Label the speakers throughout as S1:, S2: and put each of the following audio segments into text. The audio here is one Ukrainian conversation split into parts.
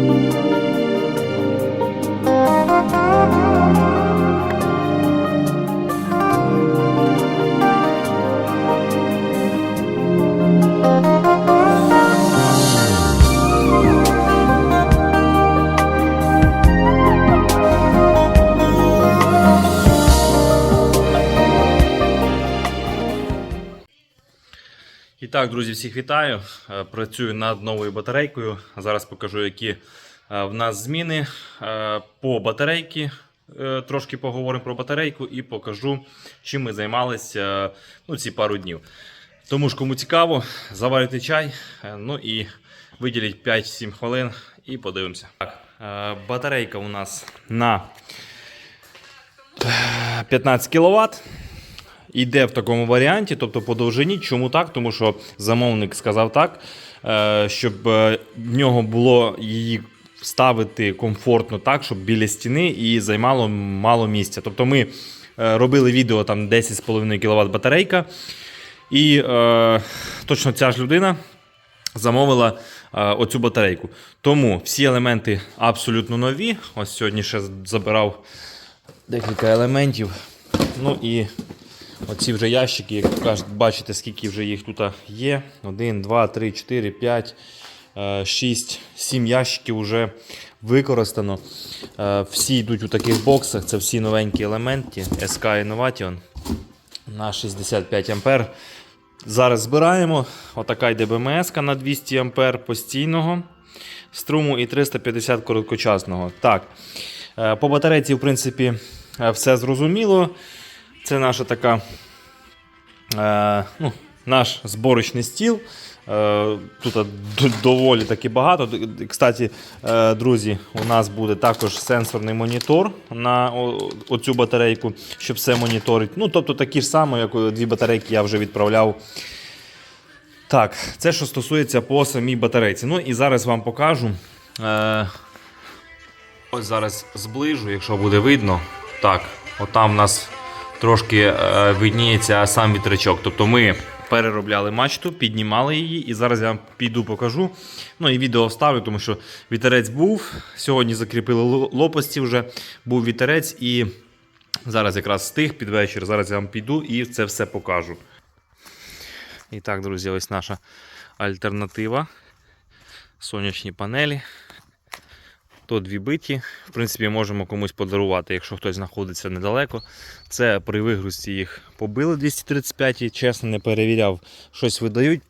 S1: Thank you. І так, друзі, всіх вітаю. Е, Працюю над новою батарейкою. Зараз покажу, які е, в нас зміни е, по батарейці. Трошки поговоримо про батарейку і покажу, чим ми займалися ну, ці пару днів. Тому ж, кому цікаво, заварити чай, ну і виділіть 5-7 хвилин і подивимося. Так, батарейка у нас на е, 15 кВт. Йде в такому варіанті, тобто по довжині. Чому так? Тому що замовник сказав так, е, щоб е, в нього було її ставити комфортно так, щоб біля стіни і займало мало місця. Тобто ми е, робили відео там 10,5 кВт батарейка, і точно ця ж людина замовила оцю батарейку. Тому всі елементи абсолютно нові. Ось сьогодні ще забирав декілька елементів. Ну і Оці вже ящики, як бачите, скільки вже їх тут є. 1, 2, 3, 4, 5, 6, 7 ящиків вже використано. Е, Всі йдуть у таких боксах, це всі новенькі елементи SK Innovation на 65 А. Зараз збираємо. Отака йде БМС на 200 А постійного струму і 350 короткочасного. Так, е, по батарейці, в принципі, е, все зрозуміло. Це наша така, е, ну, наш зборочний стіл. Е, тут доволі таки багато. Кстати, е, друзі, у нас буде також сенсорний монітор на оцю батарейку, щоб все моніторить. Ну, тобто такі ж самі, як дві батарейки я вже відправляв. Так, це що стосується по самій батарейці. Ну і зараз вам покажу. Е, ось зараз зближу, якщо буде видно. Так, отам у нас трошки е, видніється сам вітрячок. Тобто ми переробляли мачту, піднімали її, і зараз я піду покажу. Ну і відео вставлю, тому що вітерець був. Сьогодні закріпили ло- лопасті вже був вітерець, і зараз якраз стих під вечір. Зараз я вам піду і це все покажу. І так, друзі, ось наша альтернатива. Сонячні панелі. То дві биті. В принципі, можемо комусь подарувати, якщо хтось знаходиться недалеко. Це при вигрузці їх побили 235 і чесно не перевіряв, щось видають.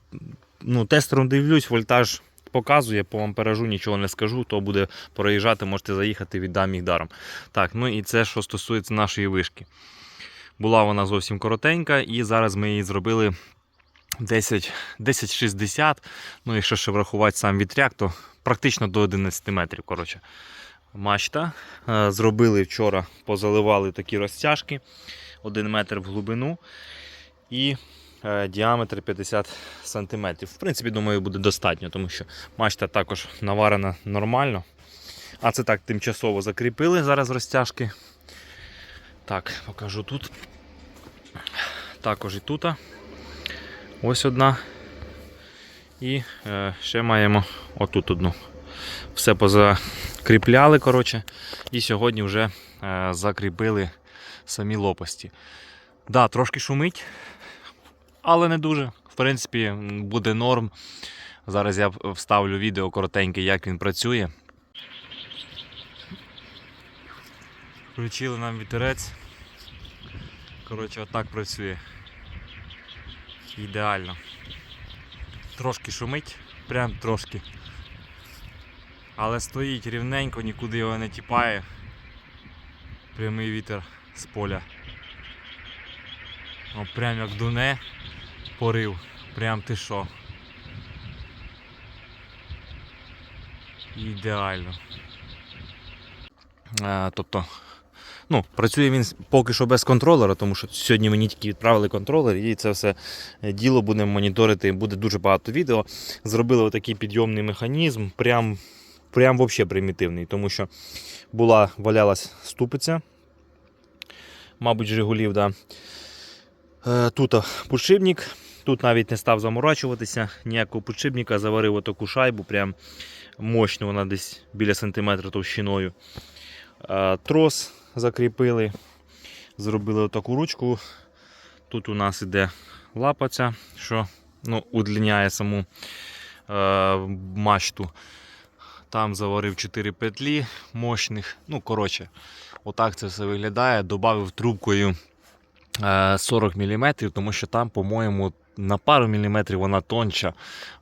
S1: Ну, тестером дивлюсь, вольтаж показує, по амперажу нічого не скажу, то буде проїжджати, можете заїхати, віддам їх даром. Так, ну і це що стосується нашої вишки. Була вона зовсім коротенька, і зараз ми її зробили 10, 10,60. Ну, якщо ще врахувати сам вітряк, то практично до 11 метрів. Коротше. Мачта. Е, Зробили вчора, позаливали такі розтяжки 1 метр в глибину і е, діаметр 50 см. В принципі, думаю, буде достатньо, тому що мачта також наварена нормально. А це так тимчасово закріпили зараз розтяжки. Так, покажу тут. Також і тут. Ось одна. І е, ще маємо отут одну. Все позакріпляли, коротше. І сьогодні вже е, закріпили самі лопасті. Да, трошки шумить, але не дуже. В принципі, буде норм. Зараз я вставлю відео коротеньке, як він працює. Включили нам вітерець. Коротше, отак працює. Ідеально. Трошки шумить, прям трошки. Але стоїть рівненько, нікуди його не тіпає. Прямий вітер з поля. О, прям як дуне порив. Прям ти що. Ідеально. А, тобто Ну, працює він поки що без контролера, тому що сьогодні мені тільки відправили контролер, і це все діло будемо моніторити. Буде дуже багато відео. Зробили отакий підйомний механізм, прям, прям взагалі примітивний, тому що була валялась ступиця, мабуть, Жигулів. Да. Е, Тут подшипник, тут навіть не став заморачуватися, ніякого подшипника, заварив отаку шайбу, прям мощну, вона десь біля сантиметра товщиною. Е, Трос закріпили, зробили таку ручку. Тут у нас іде лапаця, що ну, удлиняє саму е, мачту. Там заварив 4 петлі мощних. Ну, коротше, отак це все виглядає. Добавив трубкою е, 40 мм, тому що там, по-моєму, на пару міліметрів вона тонча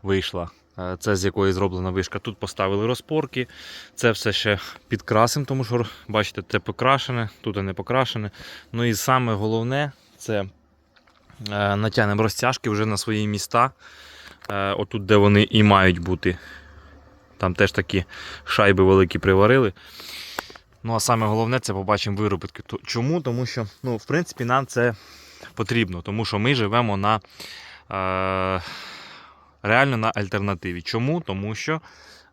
S1: вийшла. Е, Це з якої зроблена вишка. Тут поставили розпорки. Це все ще підкрасимо, тому що, бачите, це покрашене, тут не покрашене. Ну і саме головне це е, натягнемо розтяжки вже на свої міста. Е, Отут, де вони і мають бути. Там теж такі шайби великі приварили. Ну, а саме головне, це побачимо виробітки. Чому? Тому що, ну, в принципі, нам це потрібно, тому що ми живемо на реально на альтернативі. Чому? Тому що е,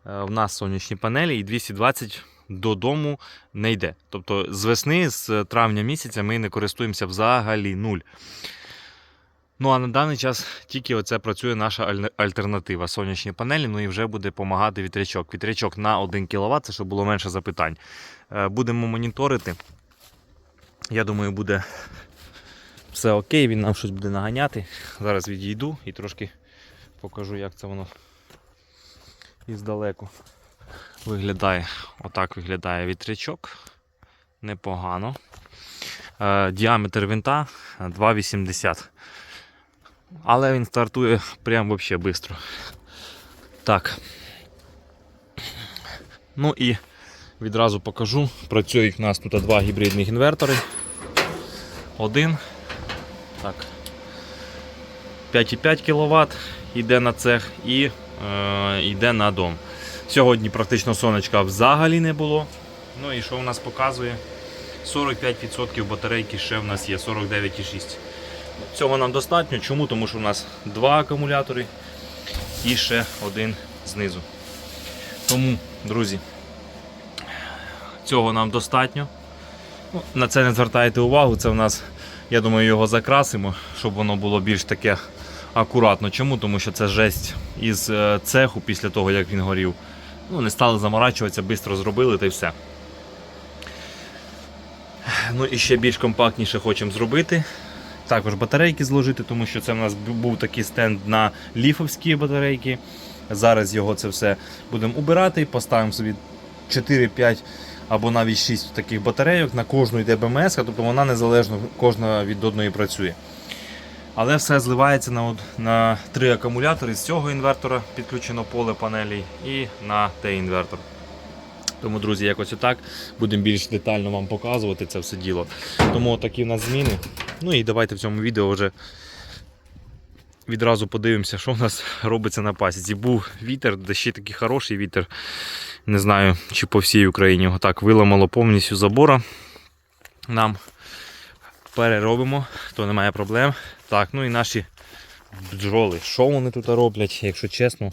S1: в нас сонячні панелі і 220 додому не йде. Тобто з весни, з травня місяця ми не користуємося взагалі нуль. Ну а на даний час тільки оце працює наша альтернатива сонячні панелі, ну і вже буде допомагати вітрячок. Вітрячок на 1 кВт, це щоб було менше запитань. Е, Будемо моніторити. Я думаю, буде все окей, він нам щось буде наганяти. Зараз відійду і трошки покажу, як це воно іздалеку виглядає. Отак виглядає вітрячок. Непогано. Е, Діаметр винта 2,80. Але він стартує прям вообще швидко. Так. Ну і відразу покажу. Працюють у нас тут два гібридних інвертори. Один. Так. 5,5 кВт йде на цех і е, йде на дом. Сьогодні практично сонечка взагалі не було. Ну і що у нас показує? 45% батарейки ще в нас є, 49,6. Цього нам достатньо. Чому? Тому що у нас два акумулятори і ще один знизу. Тому, друзі, цього нам достатньо. Ну, На це не звертайте увагу, це в нас, я думаю, його закрасимо, щоб воно було більш таке акуратно. Чому? Тому що це жесть із е, цеху після того, як він горів. Ну, не стали заморачуватися, швидко зробили та й все. Ну і ще більш компактніше хочемо зробити. Також батарейки зложити, тому що це в нас був такий стенд на ліфовські батарейки. Зараз його це все будемо убирати, поставимо собі 4-5 або навіть 6 таких батарейок. На кожну йде БМС, тобто вона незалежно кожна від одної працює. Але все зливається на, на три акумулятори. З цього інвертора підключено поле панелей і на той інвертор. Тому, друзі, якось отак будемо більш детально вам показувати це все діло. Тому такі в нас зміни. Ну і давайте в цьому відео вже відразу подивимося, що в нас робиться на пасіці. Був вітер, де ще такий хороший вітер. Не знаю, чи по всій Україні його так виламало повністю забора. Нам переробимо, то немає проблем. Так, ну і наші бджоли. Що вони тут роблять, якщо чесно,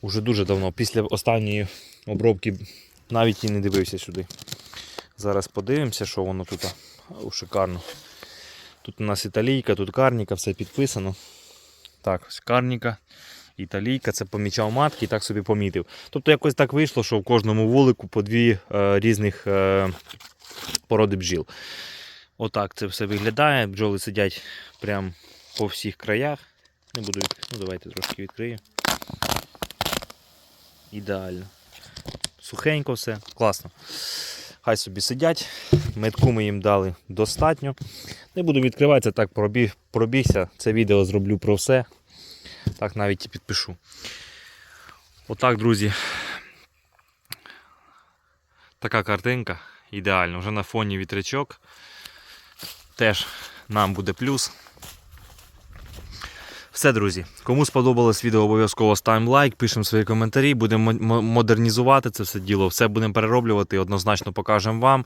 S1: уже дуже давно. Після останньої обробки навіть і не дивився сюди. Зараз подивимося, що воно тут. Ау, шикарно. Тут у нас італійка, тут карніка, все підписано. Так, ось карніка, італійка, це помічав матки і так собі помітив. Тобто якось так вийшло, що в кожному вулику по дві е, різних е, породи бджіл. Отак це все виглядає. Бджоли сидять прямо по всіх краях. Не буду від... ну, давайте трошки відкрию. Ідеально. Сухенько все, класно. Хай собі сидять. Метку ми їм дали достатньо. Не буду відкриватися, так пробіг, пробігся. Це відео зроблю про все. Так навіть і підпишу. Отак, друзі. Така картинка. Ідеально. Вже на фоні вітрячок. Теж нам буде плюс. Все, друзі. Кому сподобалось відео, обов'язково ставимо лайк, пишемо свої коментарі, будемо модернізувати це все діло, все будемо перероблювати, однозначно покажемо вам.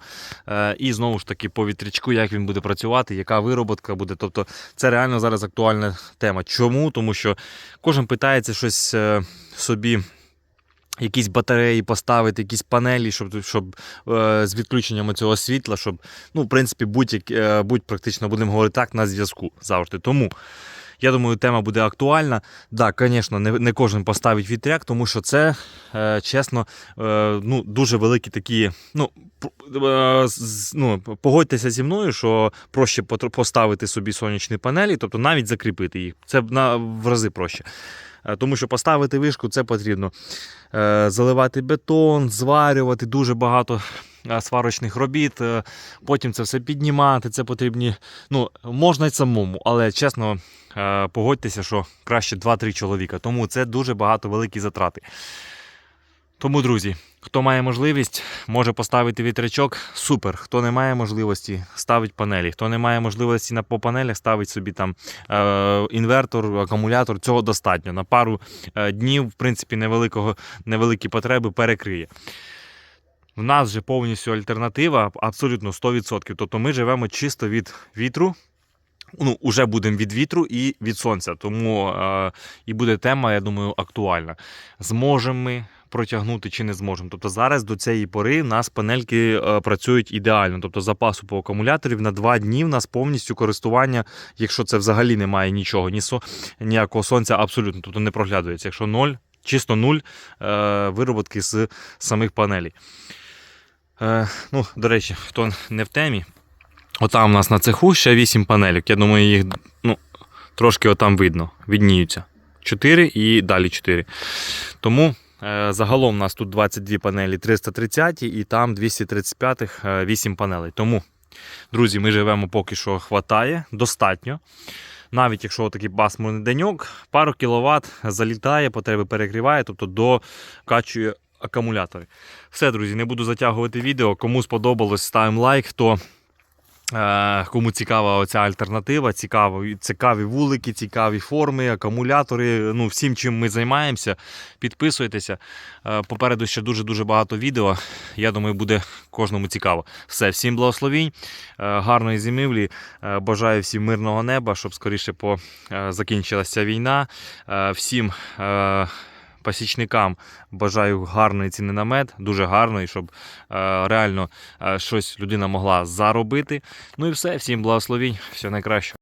S1: Е, І знову ж таки по вітрячку, як він буде працювати, яка вироботка буде. Тобто це реально зараз актуальна тема. Чому? Тому що кожен питається щось е, собі. Якісь батареї поставити, якісь панелі, щоб, щоб е, з відключенням цього світла, щоб, ну, в принципі, будь, будь практично будемо говорити так на зв'язку завжди. Тому Я думаю, тема буде актуальна. Так, звісно, не, не кожен поставить вітряк, тому що це, е, чесно, е, ну, дуже великі такі. Ну, е, з- ну, погодьтеся зі мною, що проще поставити собі сонячні панелі, тобто навіть закріпити їх. Це на, в рази проще. Е, Тому що поставити вишку це потрібно е, заливати бетон, зварювати дуже багато е, сварочних робіт. Потім це все піднімати. Це потрібні. Ну, можна й самому, але чесно, погодьтеся, що краще 2-3 чоловіка. Тому це дуже багато великі затрати. Тому, друзі, хто має можливість, може поставити вітрячок. Супер. Хто не має можливості, ставить панелі. Хто не має можливості на по панелях, ставить собі там е, інвертор, акумулятор. Цього достатньо. На пару е, днів, в принципі, невеликого, невеликі потреби перекриє. В нас же повністю альтернатива, абсолютно 100%. Тобто ми живемо чисто від вітру. Ну, уже будемо від вітру і від сонця. Тому е, і буде тема, я думаю, актуальна. Зможемо ми протягнути чи не зможемо. Тобто зараз до цієї пори в нас панельки е, працюють ідеально. Тобто запасу по акумуляторів на два дні в нас повністю користування, якщо це взагалі немає нічого, ні со, ніякого сонця абсолютно, тобто не проглядується. Якщо ноль, чисто нуль е, вироботки з самих панелей. Е, ну, до речі, хто не в темі, отам у нас на цеху ще 8 панелек. Я думаю, їх ну, трошки отам видно, відніються. 4 і далі 4. Тому загалом у нас тут 22 панелі 330 і там 235 е, 8 панелей. Тому, друзі, ми живемо поки що хватає, достатньо. Навіть якщо такий пасмурний деньок, пару кіловат залітає, потреби перекриває, тобто докачує акумулятори. Все, друзі, не буду затягувати відео. Кому сподобалось, ставимо лайк. Хто Е, Кому цікава оця альтернатива, цікаві, цікаві вулики, цікаві форми, акумулятори. Ну, всім, чим ми займаємося, підписуйтеся. Е, Попереду ще дуже-дуже багато відео. Я думаю, буде кожному цікаво. Все, всім благословінь, е, гарної зимівлі. Е, Бажаю всім мирного неба, щоб скоріше е, закінчилася війна. Е, Всім е, пасічникам бажаю гарної ціни на мед, дуже гарної, щоб е, реально е, щось людина могла заробити. Ну і все, всім благословінь, все найкраще.